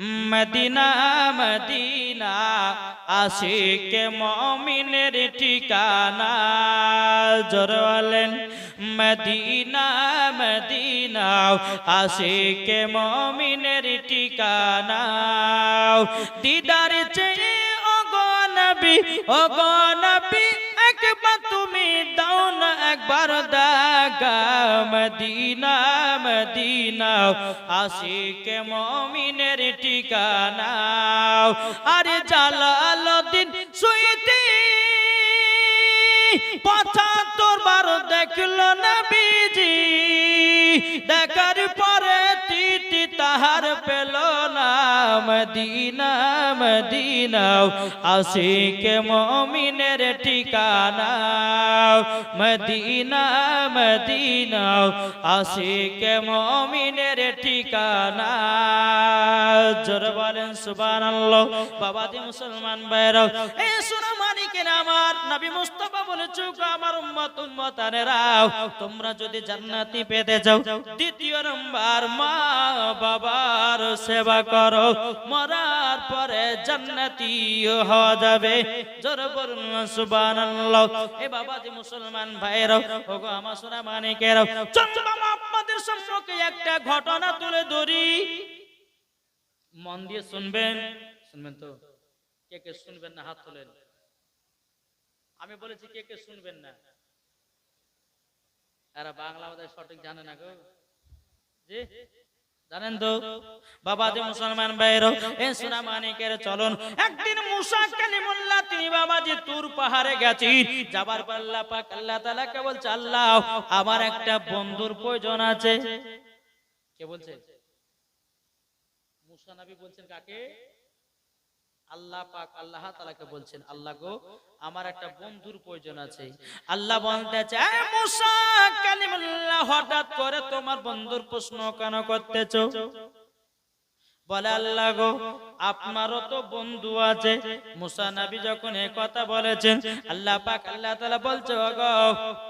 Medina Medina, Ashiq মমিনের ঠিকানা। জোরওয়ালেন Medina Medina, Ashiq মমিনের ঠিকানা। দিদার চেয়ে অগনবী অগনবী দাও না একবার দেখা। মদিনা মদিনা, আশিক মমিনের ঠিকানা। আরে জালালুদ্দিন সুইতি পঁচাত্তর বার দেখল না বিজি। দেখার পরে তাহার পেল না, মদিনা মদিনা আশিক মমিনের ঠিকানা। মদিনা মদিনা আশিক মমিনের ঠিকানা। জোর বলেন, সুবহানাল্লাহ। বাবাজি মুসলমান ভাইরাও, এ সোনা মানিকের আমার, নবী মুস্তাফা বলেছ আমার উম্মত, উম্মতানেরাও, তোমরা যদি জান্নাতি পেতে যাও দ্বিতীয় নম্বর মা বাবার সেবা করো। মরার পরে জান্নাতি হওয়া যাবে। জোর বলুন, সুবহানাল্লাহ। এ বাবাজি মুসলমান ভাইরাও ওগো আমার সোনা বাবা আপনাদের সম্মুখে একটা ঘটনা তুলে ধরি। মন দিয়ে শুনবেন। শুনবেন তো? কে কে শুনবেন না? হাত তোলেন। আমি বলেছি কে কে শুনবেন না? এরা বাংলা সঠিক জানে না গো। জি? জানেন তো? বাবা যে মুসলমান ভাইরো এ সোনা মানিকের চলন। একদিন মুসা কালিমুল্লাহ, তিনি যে তুর পাহাড়ে গেছি যাবার পর আল্লাহ পাক, আল্লাহ তাআলা কে বলছে, আল্লাহ, আমার একটা বন্ধুর প্রয়োজন আছে। কে বলছে? মুসা নবী বলছেন কাকে? আল্লাহ পাক আল্লাহ তালাকে বলছেন, আল্লাহ গো, আমার একটা বন্ধুর প্রয়োজন আছে। আল্লাহ বলতেছে "এ মুসা, কালিমুল্লাহ, হঠাৎ করে তোমার বন্ধুর প্রশ্ন কেন করতেছো? বলে, আল্লাহ গো, আপনারও তো বন্ধু আছে। মুসা নবী যখন এই কথা বলেছেন, আল্লাহ পাক আল্লাহ তাআলা বলছে গো এ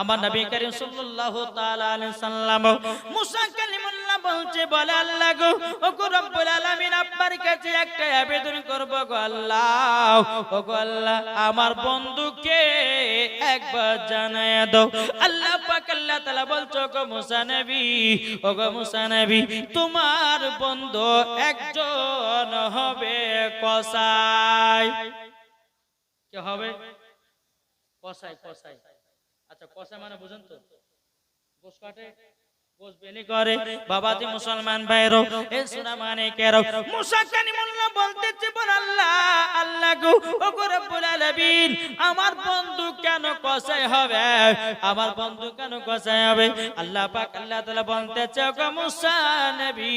আমার নবী করিম সাল্লাল্লাহু তাআলা আলাইহি সাল্লাম মুসা কালিমুল্লাহ বলছে, বলে আল্লাহ গো ও গো রব্বুল আলামিন আপনার কাছে একটা আবেদন করব গো আল্লাহ। ও গো আল্লাহ, আমার বন্ধুকে একবার জানায় দাও। আল্লাহ পাক আল্লাহ তাআলা বলছো গো মুসা নবী ও গো মুসা নবী, তোমার বন্ধু একজন হবে কসাই। কে হবে? কসাই কসাই। আচ্ছা কষা মানে বুঝেন তো? গোস কাটে? বাবাজি মুসলমান এ সোনা মানে কেরো। মুসা কালিমুল্লাহ বলতেছে বল আল্লাহ আল্লাহ গো ও আমার বন্ধু কেন কষাই হবে? আমার বন্ধু কেন হবে? আল্লাহ পাক, আল্লাহ তাআলা বলতেছে ও গো মুসা নবী,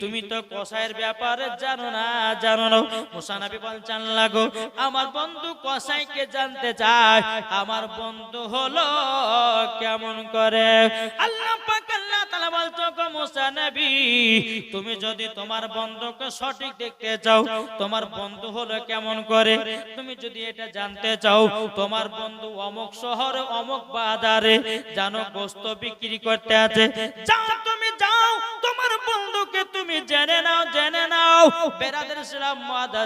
তুমি তো কষাইয়ের ব্যাপারে জানো না জানো না। মুসা নবী বলছেন, আল্লাহ গো, আমার বন্ধু কষাইকে জানতে চায়? আমার বন্ধু হলো কেমন করে? আল্লাহ পাক তুমি যদি তোমার বন্ধুকে সঠিক দেখতে চাও, তোমার বন্ধু হলো কেমন করে? তুমি যদি এটা জানতে চাও, তোমার বন্ধু অমুক শহরে, অমুক বাজারে, জানো গোস্ত বিক্রি করতে আছে। যাও তুমি যাও, তোমার তুমি জেনে নাও জেনে নাও। বেরাদের মাদা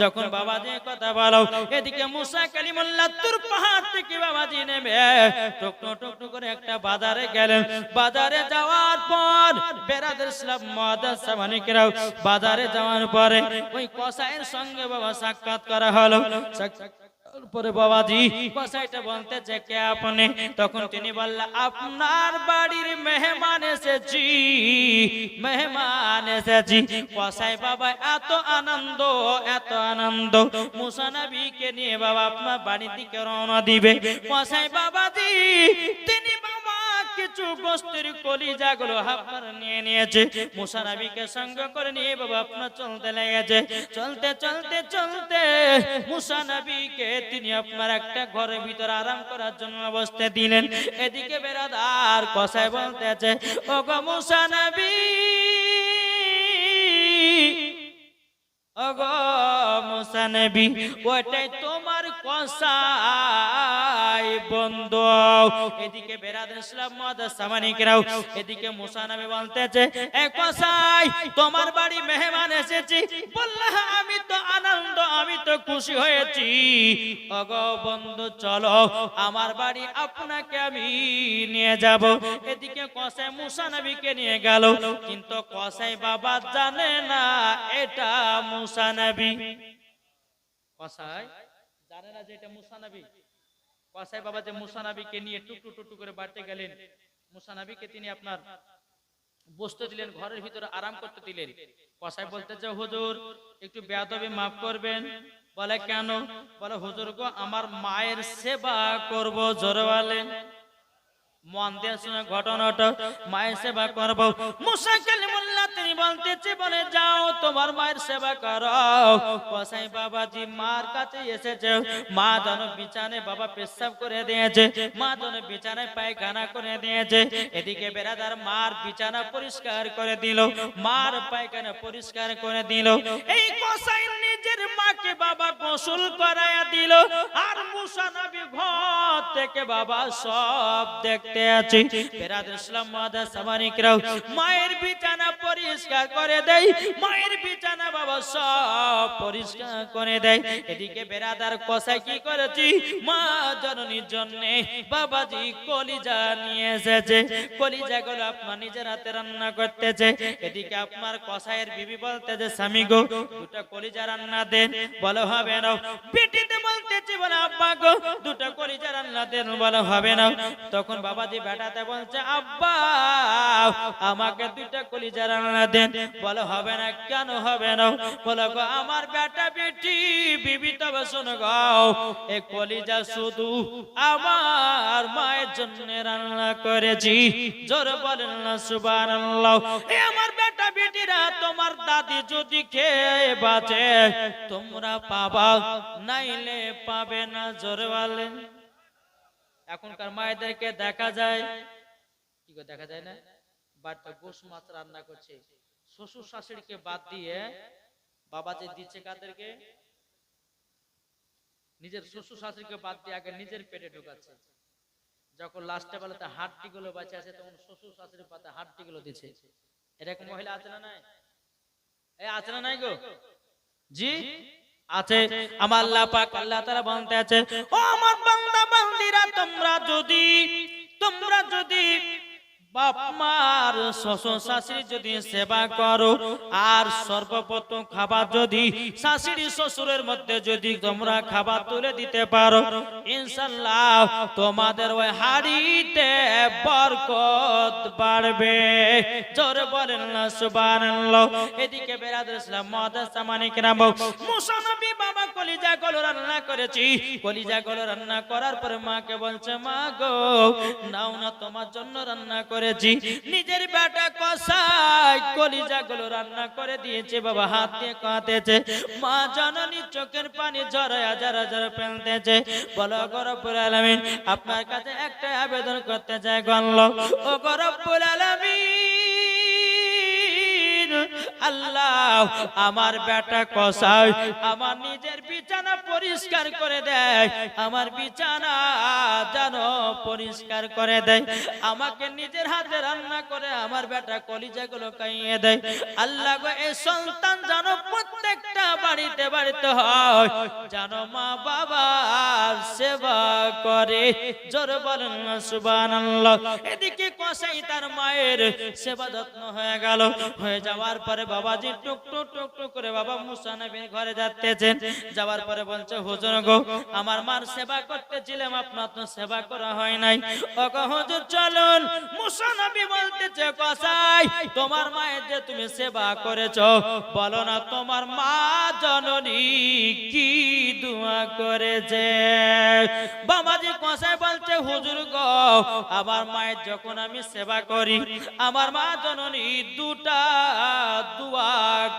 যখন বাবাজি কথা বলো, এদিকে মুসা কালিমুল্লাহ তুর পাহাড় থেকে বাবাজি নেমে টুকটু টুকটু করে একটা বাজারে গেলেন। বাজারে যাওয়ার পর বেরাদের ইসলাম মাদা সামানিক বাজারে যাওয়ার পরে ওই কসাইয়ের সঙ্গে বাবা সাক্ষাৎ করা হলো। সাক্ষাৎ পরে বলতে যে কে আপনি? তখন তিনি আপনার বাড়ির মেহমান এসেছি মেহমান এসেছি। বাবা, এত আনন্দ এত আনন্দ। মুসা নবীকে নিয়ে বাবা আপনার বাড়ির দিকে রওনা দিবে। কসাই বাবাজি, তিনি বাবা কিছু গোস্তের কলিজাগুলো আপনার নিয়ে নিয়েছে। মুসা নবীকে সঙ্গ করে নিয়ে বাবা আপনার চলতে লেগেছে। চলতে চলতে চলতে মুসা নবীকে তিনি আপনার একটা ঘরের ভিতরে আরাম করার জন্য বসতে দিলেন। এদিকে বেড়াদার কষায় বলতেছে ও গো মুসা নবী, ওগো মুসা নবী ওটাই আমি তো আনন্দ, আমি তো খুশি হয়েছি। ওগো বন্ধু, চলো, আমার বাড়ি আপনাকে আমি নিয়ে যাব। এদিকে কসাই মুসা নবীকে নিয়ে গেল। কিন্তু কসাই বাবা জানে না, এটা মুসা নবী। কসাই জানে না যে এটা মুসানাবি নবী। বাবা যে মুসানাবিকে নিয়ে টুকটু টুকটু করে গেলেন মুসানাবিকে তিনি আপনার বসতে দিলেন, ঘরের ভিতরে আরাম করতে দিলেন। কসাই বলতে যে হুজুর, একটু বেয়াদবি মাফ করবেন? বলে, কেন? বলে, হুজুর গো, আমার মায়ের সেবা করব জোরে বলেন ঘটনাটা মায়ের সেবা করব। মুসা কালিমুল্লাহ বলে, যাও, তোমার মায়ের সেবা করো। কসাই বাবাজি মার কাছে এসেছে। মা যেন বিছানে বাবা পেশাব করে দিয়েছে। মা যেন পায়খানা করে দিয়েছে। এদিকে বেড়াদার মার বিছানা পরিষ্কার করে দিল। মার পায়খানা পরিষ্কার করে দিল। এই কসাই নিজের মাকে বাবা গোসল করায়া দিল। আর মুসা নবী ঘর থেকে বাবা সব দেখতে আছে। মায়ের বিছানা পরিষ্কার করে দেয়। মায়ের বিছানা বাবা সব পরিষ্কার করে দেয়। এদিকে বেরাদার কষাই কি করেছি? মা জননীর জন্য বাবাজি কলিজা নিয়ে এসেছে। কলিজা গুলো আপনার নিজের হাতে রান্না করতেছে। এদিকে আপনার কষাইয়ের বিবি বলতেছে, স্বামী গো, দুটো কলিজা রান্না দেন। বলো, হবে না। পেটিতে বলতেছে, বলে, আব্বা গো, দুটো কলিজা রান্না দেন। বলে, হবে না। তখন বাবাজি বেটাতে বলছে, আব্বা, আমাকে দুইটা কলিজা রান্না দেন। বলে, হবে না, কেন হবে না? বলে, গো, আমার বেটা বেটি, বিবি তবে শোনো গাও এ কলিজা শুধু আমার মায়ের জন্য রান্না করেছি। জোর বলেন না, সুবহানাল্লাহ। এ আমার বেটা বেটিরা, তোমার দাদি যদি খেয়ে বাঁচে, তোমরা পাবা নাইলে পাবে না, জোর বলেন। এখনকার মায়েদেরকে দেখা যায় কি করে দেখা যায় না? বাড়িতে গোস মাছ রান্না করছে। শ্বশুর শাশুড়িকে বাদ দিয়ে বাবা যে দিচ্ছে কাদেরকে? নিজের শ্বশুর শাশুড়িকে বাদ দিয়ে আগে নিজের পেটে ঢোকাচ্ছে। যখন লাস্টে বেলাতে হাড্ডি গুলো বাঁচে আছে তখন শ্বশুর শাশুড়ির পাতে হাড্ডি গুলো দিচ্ছে এরকম মহিলা আছে না নাই? এই আছে না নাই গো? জি? আছে। আমার আল্লাহ পাক আল্লাহ তাআলা বলতে আছে ও আমার বান্দা তোমরা যদি তোমরা যদি বাপ মার শ্বশুর শাশুড়ি যদি সেবা করো, আর সর্বপ্রথম খাবার যদি শাশুড়ি শ্বশুরের মধ্যে যদি তোমরা খাবার তুলে দিতে পারো ইনশাল্লাহ তোমাদের ওই হাড়িতে বরকত বাড়বে। জোরে বলেন না, সুবহানাল্লাহ। এদিকে বেরাদুল ইসলাম মাদাস সামানিক রাম মুসানবী বাবা কলিজা গলো রান্না করেছি। কলিজা গলো রান্না করার পরে মাকে বলছে, মা গো, নাও না, তোমার জন্য রান্না করেছি। নিজের বেটা কষাই কলিজা গুলো রান্না করে দিয়েছে, বাবা হাত দিয়ে কাঁতেছে মা জননী চোখের পানি ঝরায় হাজার হাজার ফেলতেছে। বলো গরব্বুল আলামিন, আপনার কাছে একটা আবেদন করতে চাই গল্ল ও গরব্বুল আলামিন, আল্লাহ, আমার বেটা কষাই আমার নিজের পরিষ্কার করে দেয়। আমার বিছানা যেন পরিষ্কার করে দেয়। আমাকে নিজের হাতে রান্না করে আমার বেটা কলিজা গুলো খাইয়ে দেয়। আল্লাহ গো, এই সন্তান যেন প্রত্যেকটা বাড়িতে বাড়িতে হয়। যেন মা বাবার সেবা করে। জোর বলেন সুবহানাল্লাহ। এদিকে কসাই তার মায়ের সেবা যত্ন হয়ে গেল। হয়ে যাওয়ার পরে বাবাজি টুক টুক টুক টুক করে বাবা মুসা নবীর ঘরে যাচ্তেছেন যাওয়ার পরে বলছে, হুজুর গো, আমার মার সেবা করতেছিলাম, আপনার তো সেবা করা হয় নাই। ও গো হুজুর, চলুন। মুসা নবী বলতেছে, কসাই, তোমার মায়ের যে তুমি সেবা করেছ, বলো না তোমার মা জননী কি দোয়া করেছে? বাবাজি কসাই বলছে, হুজুর গো, আমার মায়ের যখন আমি সেবা করি। আমার মা জননী দুটা দোয়া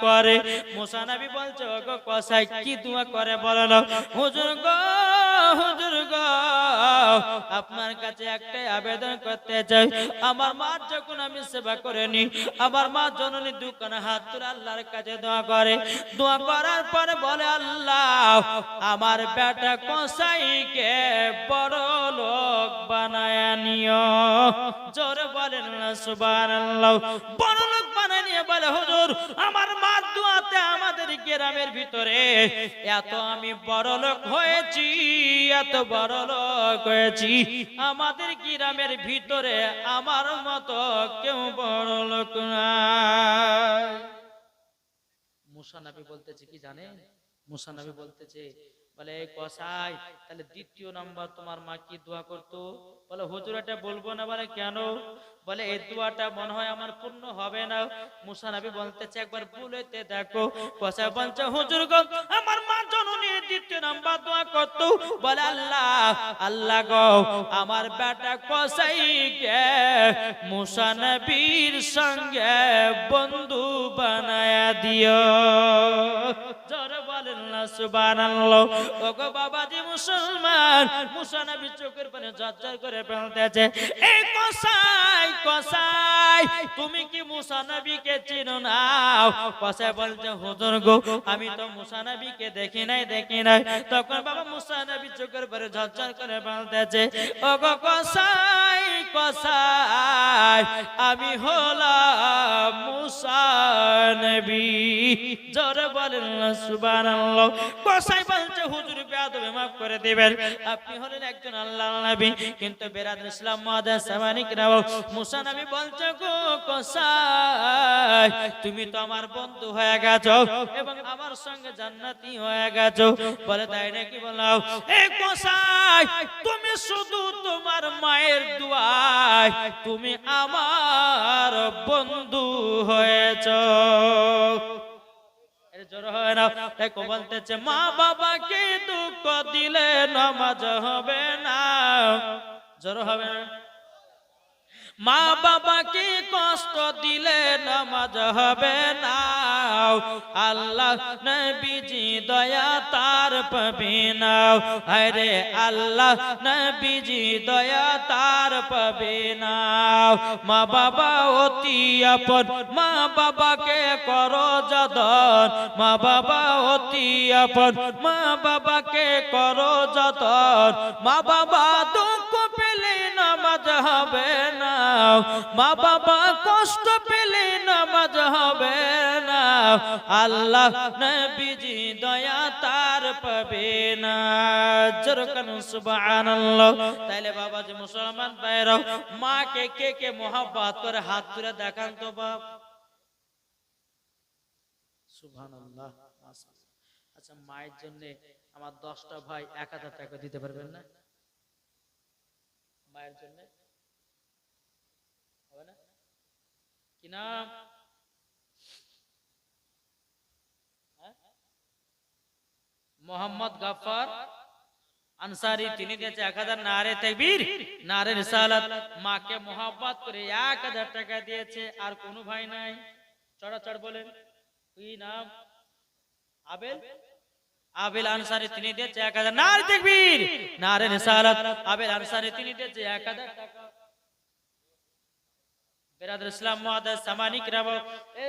করে। মুসা নবী বলছে, ওগো কসাই, কি দোয়া করে বলো হুজুর গো গো, আপনার কাছে একটাই আবেদন করতে চাই। আমার মা যখন আমি সেবা করে আমার মা জননী হাত তুলে আল্লাহর কাছে দোয়া করে। দোয়া করার পরে বলে, আল্লাহ, আমার বেটা কসাইকে বড় লোক বানায় নিও জোরে বলেন না, সুবহানাল্লাহ। বড় লোক বানায় নিয়ে বলে, হুজুর, আমার মা দোয়াতে আমাদের গ্রামের ভিতরে এত আমি বড় লোক হয়েছি, এত বড় লোক হয়েছি। আমাদের গ্রামের ভিতরে আমার মতো কেউ বড় লোক নাই। মুসা নবী বলতেছে কি জানেন? মুসা নবী বলতেছে বলে, এই কসাই, তাহলে দ্বিতীয় নাম্বার তোমার মা কি দোয়া করতো? বলে, হুজুর, এটা বলব না। বলে, কেন? বলে এই দোয়াটা মনে হয় আমার পূর্ণ হবে না। মুসা নবী বলতেছে, একবার বলেতে দেখো। কসাই বলছে, হুজুর গো, আমার মা জননী দ্বিতীয় নাম্বার দোয়া করতো। বলে, আল্লাহ আল্লাহ গো, আমার বেটা কসাইকে মুসা নবীর সঙ্গে বন্ধু বানায়া দিও। কসাই কসাই, তুমি কি মুসা নবীকে চিনো না? কসাই বলছে, হুজুর গো, আমি তো মুসা নবীকে দেখি নাই দেখি নাই। তখন বাবা মুসা নবী চোখের পানে ঝরঝর করে ফেলতেছে। ওগো কসাই কসাই, আমি হলাম নবী জোরে বলেন সুবহানাল্লাহ। কসাই বলছে হুজুর বেয়াদবে মাফ করে আপনি হলেন একজন আল্লাহর নবী। কিন্তু বেরাদ ইসলাম সামানিক রাও মুসা নবী গো কসাই, তুমি তো আমার বন্ধু হয়ে গেছো এবং আমার সঙ্গে জান্নাতি হয়ে গেছো। বলে, তাই নাকি বলাও? এ কসাই, তুমি শুধু তোমার মায়ের দুয়ায়, তুমি আমার বন্ধু হয়েছো। জোর না। কো বলতেছে মা বাবাকে দুঃখ দিলে নামাজ হবে না। জোর হবে না। মা বাবাকে কষ্ট দিলে নামাজ হবে না। আল্লাহ নবীজি দয়া তার পাবে না। আরে আল্লাহ নবীজি দয়া তার পাবে না। মা বাবা অতি আপন, মা বাবাকে করো যতন। মা বাবা অতি আপন, মা বাবাকে করো যতন। মা বাবা দুঃখ নামাজ হবে না। মা বাবা কষ্ট পেলে নামাজ হবে না। আল্লাহ নবীজি দয়া তার পাবে না। জরকান সুবহানাল্লাহ। তাইলে বাবা যে মুসলমান ভাইরাও মাকে কে কে মোহাব্বত করে হাত তুলে দেখান তো বাপ। সুবহানাল্লাহ। আচ্ছা মায়ের জন্য আমার দশটা ভাই এক হাজার দিতে পারবেন না? মায়ের জন্য? হবে না? কি নাম? হ্যাঁ? মোহাম্মদ গাফার আনসারি, তিনি দিয়েছে এক হাজার নারে তেকবীর, নারে রিসালাত। মাকে মোহাব্বত করে এক হাজার টাকা দিয়েছে, আর কোনো ভাই নাই। চড়াচড় বলেন। কি নাম? আবেল? আবেল আনসারি তিনি দিয়েছে এক হাজার। নারে তেকবীর, নারে রিসালাত। আবেল আনসারি তিনি দিয়েছে এক হাজার টাকা। ইসলাম সামানিক রাব। এ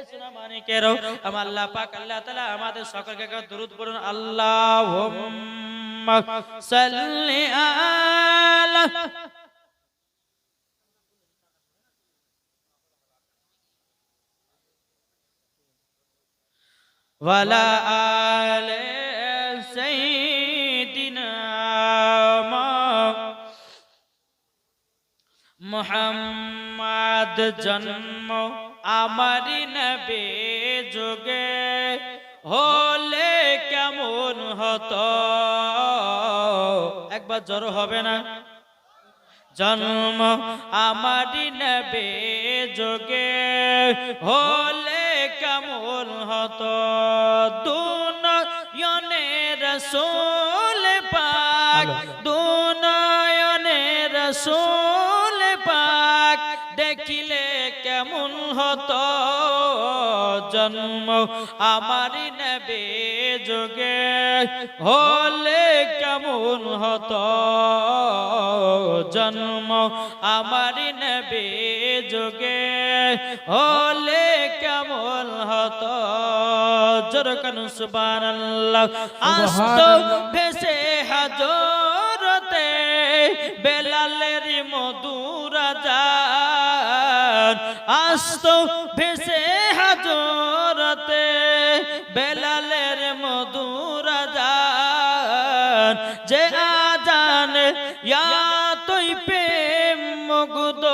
আল্লাহ পাক, আল্লাহ তাআলা আমাদের সকলকে দরুদ পড়ুন। আল্লাহুম্মা সাল্লি আলে মোহাম্মদ জন্ম আমারি নবে যোগে। হলে কেমন হতো? একবার জ্বর হবে না। জন্ম আমারি নবে যোগে। হলে কেমন হতো? দুনয়নের রসুল পাক। দুনয়নের রসুল হতো জন্ম আমারই নেবে যোগে হলে কেমন হতো জন্ম আমারই নেবে যোগে হলে কেমন হতো? জোরকান সুবহানাল্লাহ। আস্ত ভেসে হাজরতে বেলালের মধুরা যান আস্ত ভেসে হাজরতে বেলালের মধুরা যান যে আজান ইয়া তুই প্রেম মুগ্ধ,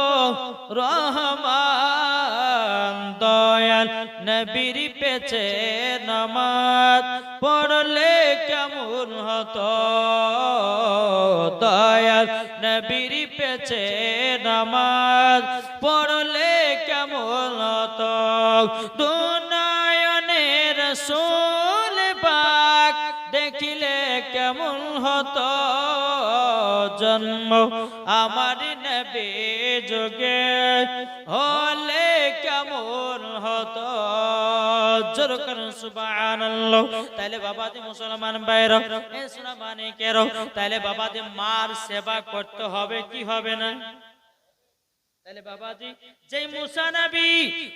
রহমান দয়াল নবীর পেছে নামাজ। পড়লে কেমন হতো? দয়াল নবীর পেছে নামাজ। পড়লে কেমন দুনায়নের সোল পাক দেখিলে কেমন হতো? জন্ম আমার নবে যোগে জোর করুন, সুবহানাল্লাহ। তাহলে বাবাজি মুসলমান বাইর এ শোনা মানে কেরো তাহলে বাবাজি মার সেবা করতে হবে, কি হবে না? তাহলে বাবাজি, যেই মুসা নবী,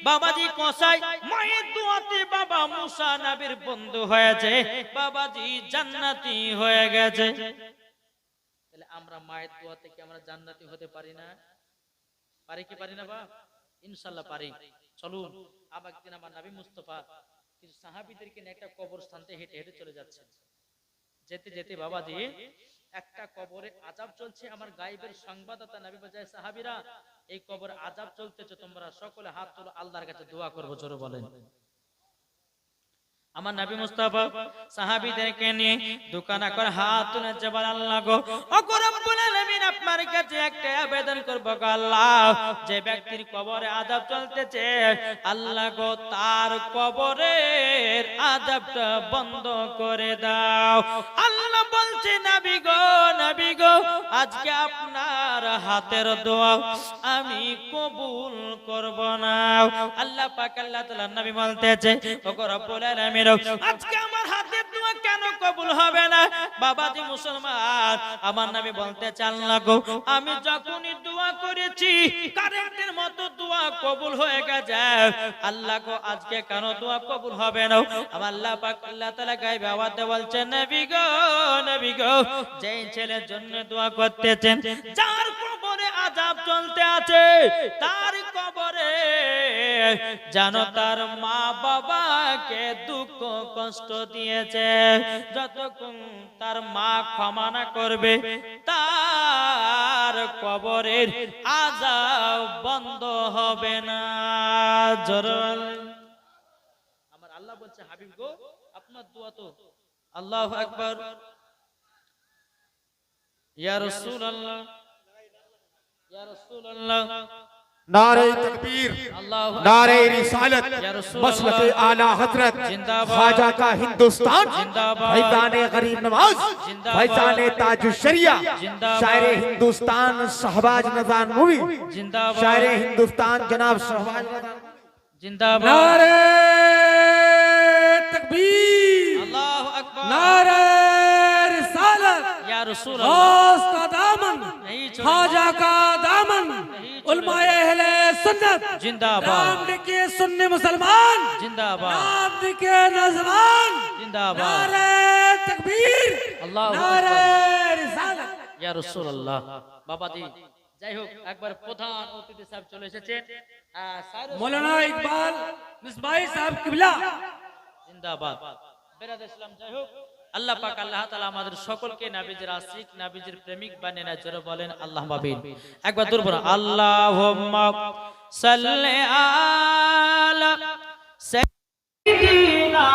বাবাজি কসাই, মায়ের দুয়াতে বাবা মুসা নবীর বন্ধু হয়েছে, বাবাজি জান্নাতি হয়ে গেছে। তাহলে আমরা মায়ের আমরা জান্নাতি হতে পারি না? পারি কি পারি না বা? ইনশাল্লাহ পারি। চলুন আবার আমার নবী মুস্তফা কিছু সাহাবিদেরকে নিয়ে একটা হেঁটে হেঁটে চলে যাচ্ছে যেতে যেতে একটা কবরে আজাব চলছে আমার গাইবের সংবাদদাতা নবী বাজায় এই কবরে আজাব চলতেছে, তোমরা সকলে হাত তোলো, আল্লাহর কাছে দোয়া করব, জোরে বলেন। আমার নবী মুস্তাফা সাহাবীদেরকে নিয়ে দোকানা করে হাত তুলে জবাল আল্লাহ গো। আপনার কাছে একটা আবেদন করব আল্লাহ। যে ব্যক্তির কবরে আযাব চলতেছে, আল্লাহ গো তার কবরের আযাবটা বন্ধ করে দাও। আল্লাহ বলছে, নবী গো নবী গো, আজকে আপনার হাতের দোয়া আমি কবুল করব না। আল্লাহ পাক আল্লাহ নবী বলতেছে ও গো রব্বুল আজকে আমার হাতের দোয়া কেন কবুল হবে না? বাবাজি মুসলমান, আমার নামে বলতে চান না গো। আমি যখনই দোয়া করেছি, কারেন্টের মতো দোয়া কবুল হয়ে গেছে। আল্লাহ গো, আজকে কেন দোয়া কবুল হবে না? আমার আল্লাহ পাক আল্লাহ তাআলা গায়ে আওয়াজে বলছে নবী গো নবী গো, যেই ছেলের জন্য দোয়া করতেছেন, যার আজাব চলতে আছে। তার কবরে যেন তার মা বাবাকে দুঃখ, কষ্ট দিয়েছে। যতক্ষণ তার মা ক্ষমা না করবে, তার কবরের আজাব বন্ধ হবে না। জরল আমার আল্লাহ বলছে, হাবিব গো, আপনার দোয়া তো আল্লাহ একবার ইয়া রসুল আল্লাহ نعرہ تکبیر نعرہ رسالت مسلک اعلی حضرت خواجہ کا ہندوستان بھائیدان غریب نواز بھائیدان تاج الشریعہ شاعر ہندوستان صحباج نظان مووی شاعر ہندوستان جناب صحباج زندہ باد نعرہ تکبیر اللہ اکبر نعرہ रसूल अल्लाह गौस का दामन नहीं छोड़ेंगे। ख्वाजा का दामन उलमाए अहले सुन्नत जिंदाबाद नाम के सुन्नी मुसलमान जिंदाबाद नाम के नजमान जिंदाबाद नारे तकबीर अल्लाह नारे रिसालत ইয়া রাসূলুল্লাহ বাবাজি যাই হোক একবার প্রধান অতিথি সাহেব চলে এসেছেন আহ, সাইরুস मौलाना इकबाल मिसबाई साहब किबला জিন্দাবাদ বেরাদ ইসলাম যাই হোক আল্লাহ পাক, আল্লাহ তাআলা আমাদের সকলকে নাবিজের আশিক, নাবিজের প্রেমিক বানিয়ে না জোরে বলেন, আল্লাহ মাবিন একবার দূর বলো আল্লাহুম্মা সাল্লি আলা সাইয়্যিদিনা